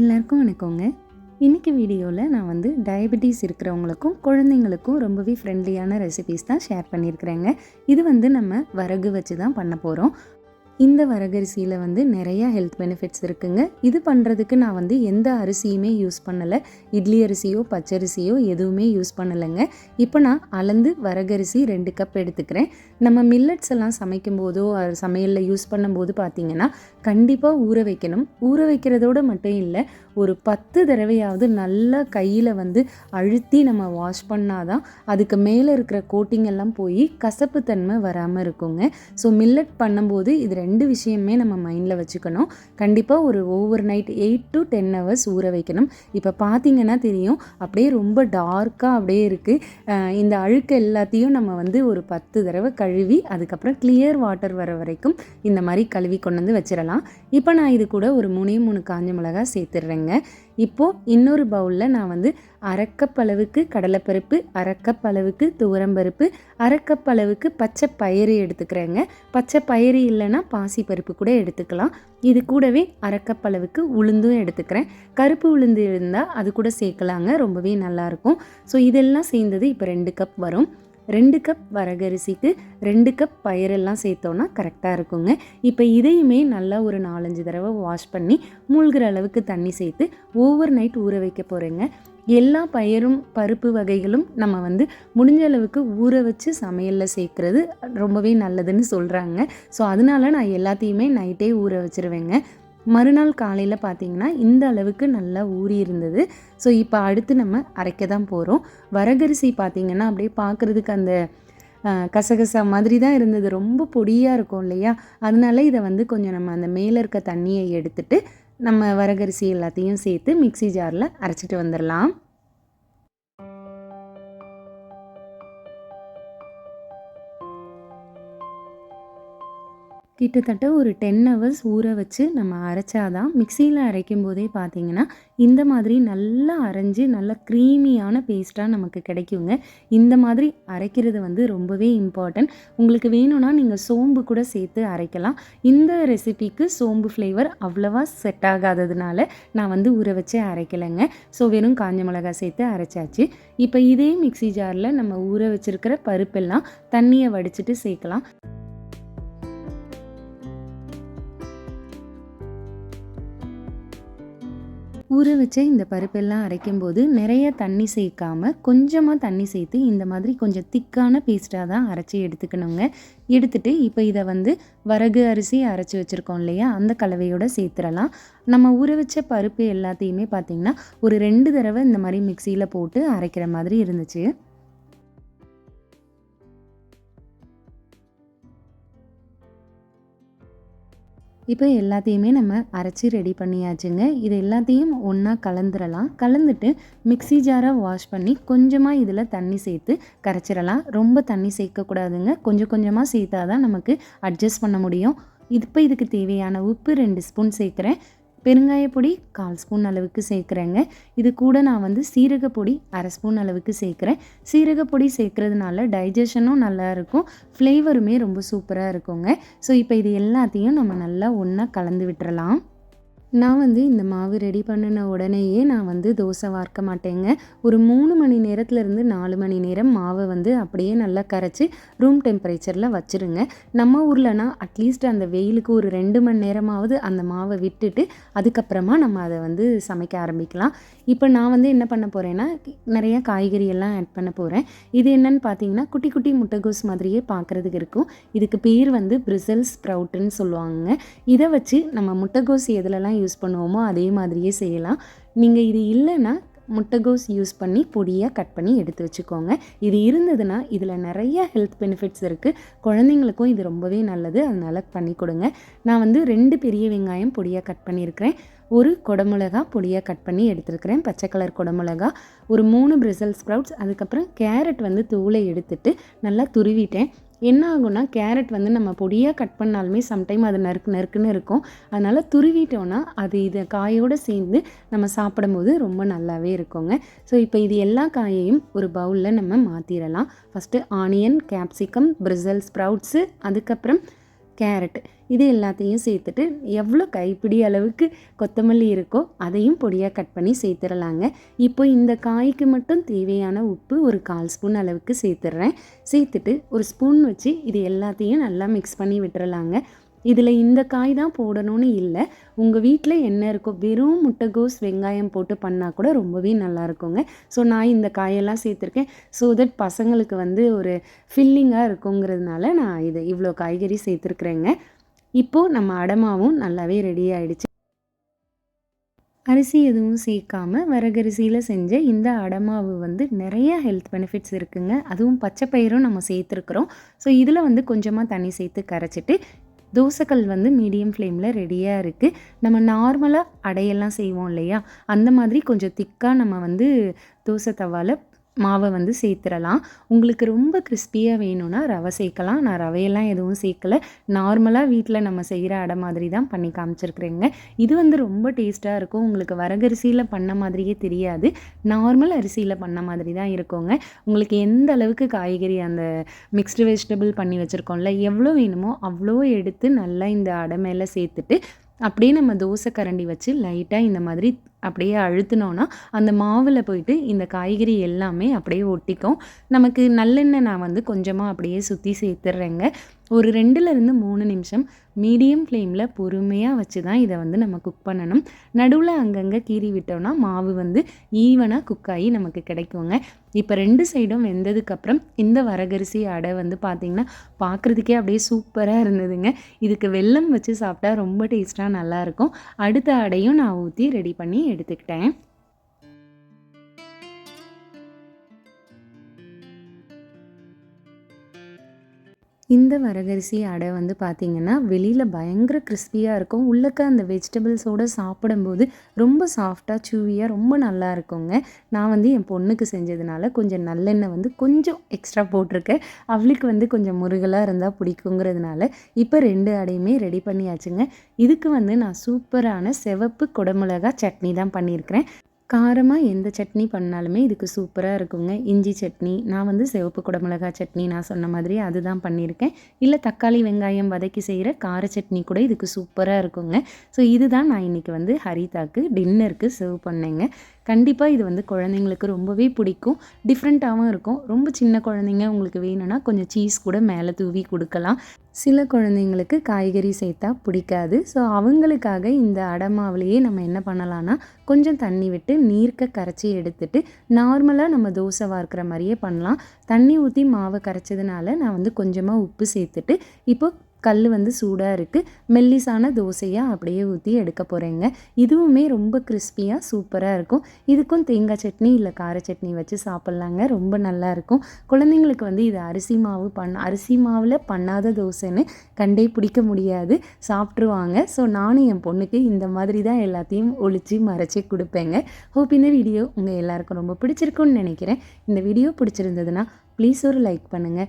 எல்லாருக்கும் வணக்கங்க. இன்றைக்கி வீடியோவில் நான் வந்து டயபெட்டிஸ் இருக்கிறவங்களுக்கும் குழந்தைங்களுக்கும் ரொம்பவே ஃப்ரெண்ட்லியான ரெசிபீஸ் தான் ஷேர் பண்ணியிருக்கிறேங்க. இது வந்து நம்ம வரகு வச்சு தான் பண்ண போகிறோம் இந்த வரகரிசியில் வந்து நிறைய ஹெல்த் பெனிஃபிட்ஸ் இருக்குங்க. இது பண்ணுறதுக்கு நான் வந்து எந்த அரிசியுமே யூஸ் பண்ணலை. இட்லி அரிசியோ பச்சரிசியோ எதுவுமே யூஸ் பண்ணலைங்க. இப்போ நான் அளந்து வரகரிசி ரெண்டு கப் எடுத்துக்கிறேன். நம்ம மில்லட்ஸ் எல்லாம் சமைக்கும் போதோ சமையலில் யூஸ் பண்ணும்போது பார்த்தீங்கன்னா கண்டிப்பாக ஊற வைக்கணும். ஊற வைக்கிறதோட மட்டும் இல்லை ஒரு பத்து தடவையாவது நல்லா கையில் வந்து அழுத்தி நம்ம வாஷ் பண்ணாதான் அதுக்கு மேலே இருக்கிற கோட்டிங் எல்லாம் போய் கசப்பு தன்மை வராமல் இருக்குங்க. ஸோ மில்லட் பண்ணும்போது இது ரெண்டு விஷயமே நம்ம மைண்டில் வச்சுக்கணும். கண்டிப்பாக ஒரு overnight eight to ten hours ஊற வைக்கணும். இப்போ பார்த்தீங்கன்னா தெரியும் அப்படியே ரொம்ப டார்க்காக அப்படியே இருக்குது இந்த அழுக்கு எல்லாத்தையும் நம்ம வந்து ஒரு பத்து தடவை கழுவி அதுக்கப்புறம் கிளியர் வாட்டர் வர வரைக்கும் இந்த மாதிரி கழுவி கொண்டு வந்து வச்சிடலாம் இப்போ நான் இது கூட ஒரு மூணே மூணு காஞ்ச மிளகா சேர்த்துடுறேங்க இப்போது இன்னொரு பவுலில் நான் வந்து அரைக்கப்பளவுக்கு கடலைப்பருப்பு அரைக்கப்பளவுக்கு துவரம்பருப்பு அரைக்கப்பளவுக்கு பச்சை பயிறு எடுத்துக்கிறேங்க. பச்சை பயிறு இல்லைன்னா பாசிப்பருப்பு கூட எடுத்துக்கலாம். இது கூடவே அரைக்கப்பளவுக்கு உளுந்தும் எடுத்துக்கிறேன். கருப்பு உளுந்து இருந்தால் அது கூட சேர்க்கலாங்க ரொம்பவே நல்லாயிருக்கும் ஸோ இதெல்லாம் சேர்ந்தது இப்போ ரெண்டு கப் வரும். ரெண்டு கப் வரகரிசிக்கு ரெண்டு கப் பயிரெல்லாம் சேர்த்தோன்னா கரெக்டாக இருக்குங்க. இப்போ இதையுமே நல்லா ஒரு நாலஞ்சு தடவை வாஷ் பண்ணி மூழ்கிற அளவுக்கு தண்ணி சேர்த்து ஓவர் நைட் ஊற வைக்க போகிறேங்க எல்லா பயிரும் பருப்பு வகைகளும் நம்ம வந்து முடிஞ்ச அளவுக்கு ஊற வச்சு சமையலில் சேர்க்குறது ரொம்பவே நல்லதுன்னு சொல்கிறாங்க ஸோ அதனால நான் எல்லாத்தையுமே நைட்டே ஊற வச்சுருவேங்க. மறுநாள் காலையில் பார்த்தீங்கன்னா இந்த அளவுக்கு நல்லா ஊறி இருந்தது. ஸோ இப்போ அடுத்து நம்ம அரைக்க தான் போகிறோம் வரகரிசி பார்த்திங்கன்னா அப்படியே பார்க்குறதுக்கு அந்த கசகசா மாதிரி தான் இருந்தது. ரொம்ப பொடியாக இருக்கும் இல்லையா? அதனால இதை வந்து கொஞ்சம் நம்ம அந்த மேலே இருக்க தண்ணியை எடுத்துட்டு நம்ம வரகரிசி எல்லாத்தையும் சேர்த்து மிக்சி ஜாரில் அரைச்சிட்டு வந்துடலாம் கிட்டத்தட்ட ஒரு டென் ஹவர்ஸ் ஊற வச்சு நம்ம அரைச்சாதான் மிக்சியில் அரைக்கும் போதே பார்த்தீங்கன்னா இந்த மாதிரி நல்லா அரைஞ்சு நல்லா க்ரீமியான பேஸ்ட்டாக நமக்கு கிடைக்குங்க. இந்த மாதிரி அரைக்கிறது வந்து ரொம்பவே இம்பார்ட்டன்ட் உங்களுக்கு வேணும்னா நீங்கள் சோம்பு கூட சேர்த்து அரைக்கலாம். இந்த ரெசிபிக்கு சோம்பு ஃப்ளேவர் அவ்வளோவா செட் ஆகாததுனால நான் வந்து ஊற வச்சு அரைக்கலைங்க. ஸோ வெறும் காஞ்ச மிளகா சேர்த்து அரைச்சாச்சு. இப்போ இதே மிக்சி ஜாரில் நம்ம ஊற வச்சுருக்கிற பருப்பெல்லாம் தண்ணியை வடிச்சிட்டு சேர்க்கலாம். ஊற வச்ச இந்த பருப்பெல்லாம் அரைக்கும்போது நிறைய தண்ணி சேர்க்காம கொஞ்சமாக தண்ணி சேர்த்து இந்த மாதிரி கொஞ்சம் திக்கான பேஸ்ட்டாக தான் அரைச்சி எடுத்துக்கணுங்க. எடுத்துகிட்டு இப்போ இதை வந்து வரகு அரிசி அரைச்சி வச்சுருக்கோம் இல்லையா? அந்த கலவையோடு சேர்த்துடலாம் நம்ம ஊற வச்ச பருப்பு எல்லாத்தையுமே பார்த்திங்கன்னா ஒரு ரெண்டு தடவை இந்த மாதிரி மிக்சியில் போட்டு அரைக்கிற மாதிரி இருந்துச்சு. இப்போ எல்லாத்தையுமே நம்ம அரைச்சி ரெடி பண்ணியாச்சுங்க. இது எல்லாத்தையும் ஒன்றா கலந்துடலாம் கலந்துட்டு மிக்சி ஜாரை வாஷ் பண்ணி கொஞ்சமாக இதில் தண்ணி சேர்த்து கரைச்சிடலாம் ரொம்ப தண்ணி சேர்க்கக்கூடாதுங்க. கொஞ்சம் கொஞ்சமாக சேர்த்தா தான் நமக்கு அட்ஜஸ்ட் பண்ண முடியும். இப்போ இதுக்கு தேவையான உப்பு ரெண்டு ஸ்பூன் சேர்க்குறேன். பெருங்காயப்பொடி கால் ஸ்பூன் அளவுக்கு சேர்க்குறேங்க. இது கூட நான் வந்து சீரகப்பொடி அரை ஸ்பூன் அளவுக்கு சேர்க்குறேன். சீரகப்பொடி சேர்க்குறதுனால டைஜஷனும் நல்லாயிருக்கும் ஃப்ளேவருமே ரொம்ப சூப்பராக இருக்குங்க. ஸோ இப்போ இது எல்லாத்தையும் நம்ம நல்லா ஒன்றா கலந்து விட்டுறலாம். நான் வந்து இந்த மாவு ரெடி பண்ணின உடனேயே நான் வந்து தோசை வார்க்க மாட்டேங்க. ஒரு மூணு மணி நேரத்துலேருந்து நாலு மணி நேரம் மாவை வந்து அப்படியே நல்லா கரைச்சி ரூம் டெம்பரேச்சரில் வச்சுருங்க. நம்ம ஊர்லனா அட்லீஸ்ட் அந்த வெயிலுக்கு ஒரு ரெண்டு மணி நேரமாவது அந்த மாவை விட்டுட்டு அதுக்கப்புறமா நம்ம அதை வந்து சமைக்க ஆரம்பிக்கலாம். இப்போ நான் வந்து என்ன பண்ண போகிறேன்னா நிறையா காய்கறி எல்லாம் ஆட் பண்ண போகிறேன் இது என்னன்னு பார்த்தீங்கன்னா குட்டி குட்டி முட்டைகோஸ் மாதிரியே பார்க்குறதுக்கு இருக்கும். இதுக்கு பேர் வந்து பிரிசல் ஸ்ப்ரவுட்டுன்னு சொல்லுவாங்க இதை வச்சு நம்ம முட்டைகோஸ் எதுலலாம் யூஸ் பண்ணுவோமோ அதே மாதிரியே செய்யலாம். நீங்கள் இது இல்லைன்னா முட்டைகோஸ் யூஸ் பண்ணி பொடியாக கட் பண்ணி எடுத்து வச்சுக்கோங்க. இது இருந்ததுன்னா இதில் நிறைய ஹெல்த் பெனிஃபிட்ஸ் இருக்குது குழந்தைங்களுக்கும் இது ரொம்பவே நல்லது. அதனால் பண்ணி கொடுங்க. நான் வந்து ரெண்டு பெரிய வெங்காயம் பொடியாக கட் பண்ணியிருக்கிறேன். ஒரு குடமிளகா பொடியாக கட் பண்ணி எடுத்துருக்கிறேன். பச்சை கலர் குடமிளகா. ஒரு மூணு பிரிசல் ஸ்ப்ரவுட்ஸ் அதுக்கப்புறம் கேரட் வந்து தூளை எடுத்துட்டு நல்லா துருவிட்டேன். என்ன ஆகும்னா கேரட் வந்து நம்ம பொடியாக கட் பண்ணாலுமே சம்டைம் அது நறுக்கு நறுக்குன்னு இருக்கும். அதனால் துருவிட்டோன்னா அது இதை காயோடு சேர்ந்து நம்ம சாப்பிடும்போது ரொம்ப நல்லாவே இருக்குங்க. ஸோ இப்போ இது எல்லா காயையும் ஒரு பவுலில் நம்ம மாற்றிடலாம் ஃபஸ்ட்டு ஆனியன் கேப்சிகம் பிரிசல் ஸ்ப்ரவுட்ஸு அதுக்கப்புறம் கேரட் இது எல்லாத்தையும் சேர்த்துட்டு எவ்வளோ கைப்பிடி அளவுக்கு கொத்தமல்லி இருக்கோ அதையும் பொடியாக கட் பண்ணி சேர்த்துடலாங்க இப்போ இந்த காய்க்கு மட்டும் தேவையான உப்பு ஒரு கால் ஸ்பூன் அளவுக்கு சேர்த்துடுறேன் சேர்த்துட்டு ஒரு ஸ்பூன் வச்சு இது எல்லாத்தையும் நல்லா மிக்ஸ் பண்ணி விட்டுறலாங்க. இதில் இந்த காய் தான் போடணும்னு இல்லை. உங்கள் வீட்டில் என்ன இருக்கோ வெறும் முட்டைகோஸ் வெங்காயம் போட்டு பண்ணால் கூட ரொம்பவே நல்லா இருக்குங்க. ஸோ நான் இந்த காயெல்லாம் சேர்த்துருக்கேன். ஸோ தட் பசங்களுக்கு வந்து ஒரு ஃபில்லிங்காக இருக்குங்கிறதுனால நான் இது இவ்வளோ காய்கறி சேர்த்துருக்குறேங்க. இப்போது நம்ம அடமாவும் நல்லாவே ரெடி ஆகிடுச்சு அரிசி எதுவும் சேர்க்காமல் வரகரிசியில் செஞ்ச இந்த அடமாவு வந்து நிறைய ஹெல்த் பெனிஃபிட்ஸ் இருக்குங்க. அதுவும் பச்சை பயிரும் நம்ம சேர்த்துருக்குறோம். ஸோ இதில் வந்து கொஞ்சமாக தண்ணி சேர்த்து கரைச்சிட்டு தோசைக்கல் வந்து மீடியம் ஃப்ளேமில் ரெடியாக இருக்குது நம்ம நார்மலாக அடையெல்லாம் செய்வோம் இல்லையா? அந்த மாதிரி கொஞ்சம் திக்காக நம்ம வந்து தோசை தவாவில் மாவை வந்து சேர்த்துடலாம். உங்களுக்கு ரொம்ப கிறிஸ்பியாக வேணும்னா ரவை சேர்க்கலாம். நான் ரவையெல்லாம் எதுவும் சேர்க்கலை. நார்மலாக வீட்டில் நம்ம செய்கிற அடை மாதிரி தான் பண்ணி காமிச்சிருக்கிறேங்க. இது வந்து ரொம்ப டேஸ்ட்டாக இருக்கும். உங்களுக்கு வரகரிசியில் பண்ண மாதிரியே தெரியாது. நார்மல் அரிசியில் பண்ண மாதிரி தான் இருக்குங்க. உங்களுக்கு எந்த அளவுக்கு காய்கறி அந்த மிக்ஸ்டு வெஜிடபிள் பண்ணி வச்சுருக்கோம்ல எவ்வளோ வேணுமோ அவ்வளோ எடுத்து நல்லா இந்த அடை மேலே சேர்த்துட்டு அப்படியே நம்ம தோசை கரண்டி வச்சு லைட்டாக இந்த மாதிரி அப்படியே அழுத்தினோன்னா அந்த மாவில் போயிட்டு இந்த காய்கறி எல்லாமே அப்படியே ஒட்டிக்கும். நமக்கு நல்லெண்ணெய் நான் வந்து கொஞ்சமாக அப்படியே சுற்றி சேர்த்துட்றேங்க ஒரு ரெண்டுலேருந்து மூணு நிமிஷம் மீடியம் ஃப்ளேமில் பொறுமையாக வச்சு தான் இதை வந்து நம்ம குக் பண்ணணும். நடுவில் அங்கங்கே கீறி விட்டோம்னா மாவு வந்து ஈவனாக குக் ஆகி நமக்கு கிடைக்குங்க. இப்போ ரெண்டு சைடும் வெந்ததுக்கப்புறம் இந்த வரகரிசி அடை வந்து பார்த்திங்கன்னா பார்க்குறதுக்கே அப்படியே சூப்பராக இருந்ததுங்க. இதுக்கு வெல்லம் வச்சு சாப்பிட்டா ரொம்ப டேஸ்ட்டாக நல்லாயிருக்கும் அடுத்த அடையும் நான் ஊற்றி ரெடி பண்ணி எடுத்துக்கிட்டேன். இந்த வரகரிசி அடை வந்து பார்த்திங்கன்னா வெளியில் பயங்கர கிறிஸ்பியாக இருக்கும். உள்ளக்க அந்த வெஜிடபிள்ஸோடு சாப்பிடும்போது ரொம்ப சாஃப்டாக சூவியாக ரொம்ப நல்லா இருக்குங்க. நான் வந்து என் பொண்ணுக்கு செஞ்சதுனால கொஞ்சம் நல்லெண்ணெய் வந்து கொஞ்சம் எக்ஸ்ட்ரா போட்டிருக்கேன். அவளுக்கு வந்து கொஞ்சம் முருகலாக இருந்தால் பிடிக்குங்கிறதுனால இப்போ ரெண்டு அடையுமே ரெடி பண்ணியாச்சுங்க. இதுக்கு வந்து நான் சூப்பரான சிவப்பு குடமிளகா சட்னி தான் பண்ணியிருக்கிறேன். காரமாக எந்த சட்னி பண்ணாலுமே இதுக்கு சூப்பராக இருக்குங்க. இஞ்சி சட்னி நான் வந்து சிவப்பு குடமிளகா சட்னி நான் சொன்ன மாதிரி அதுதான் பண்ணியிருக்கேன். இல்லை தக்காளி வெங்காயம் வதக்கி செய்கிற கார சட்னி கூட இதுக்கு சூப்பராக இருக்குங்க. ஸோ இதுதான் நான் இன்றைக்கி வந்து ஹரிதாக்கு டின்னருக்கு சர்வ் பண்ணேங்க. கண்டிப்பாக இது வந்து குழந்தைங்களுக்கு ரொம்பவே பிடிக்கும். டிஃப்ரெண்ட்டாகவும் இருக்கும். ரொம்ப சின்ன குழந்தைங்க உங்களுக்கு வேணும்னா கொஞ்சம் சீஸ் கூட மேலே தூவி கொடுக்கலாம். சில குழந்தைங்களுக்கு காய்கறி சேர்த்தா பிடிக்காது. ஸோ அவங்களுக்காக இந்த அடமாவிலேயே நம்ம என்ன பண்ணலான்னா கொஞ்சம் தண்ணி விட்டு நீர்க்க கரைச்சி எடுத்துட்டு நார்மலாக நம்ம தோசை வார்க்கிற மாதிரியே பண்ணலாம். தண்ணி ஊற்றி மாவை கரைச்சதுனால நான் வந்து கொஞ்சமாக உப்பு சேர்த்துட்டு இப்போ கல் வந்து சூடாக இருக்குது மெல்லிசான தோசையாக அப்படியே ஊற்றி எடுக்க போகிறேங்க இதுவுமே ரொம்ப கிறிஸ்பியாக சூப்பராக இருக்கும். இதுக்கும் தேங்காய் சட்னி இல்லை கார சட்னி வச்சு சாப்பிட்லாங்க. ரொம்ப நல்லாயிருக்கும் குழந்தைங்களுக்கு வந்து இது அரிசி மாவு பண்ண அரிசி மாவில் பண்ணாத தோசைன்னு கண்டே பிடிக்க முடியாது. சாப்பிட்ருவாங்க ஸோ நானும் என் பொண்ணுக்கு இந்த மாதிரி தான் எல்லாத்தையும் ஒழிச்சு மறைச்சி கொடுப்பேங்க. ஹோப் இந்த வீடியோ உங்கள் எல்லாருக்கும் ரொம்ப பிடிச்சிருக்குன்னு நினைக்கிறேன். இந்த வீடியோ பிடிச்சிருந்ததுன்னா ப்ளீஸ் ஒரு லைக் பண்ணுங்கள்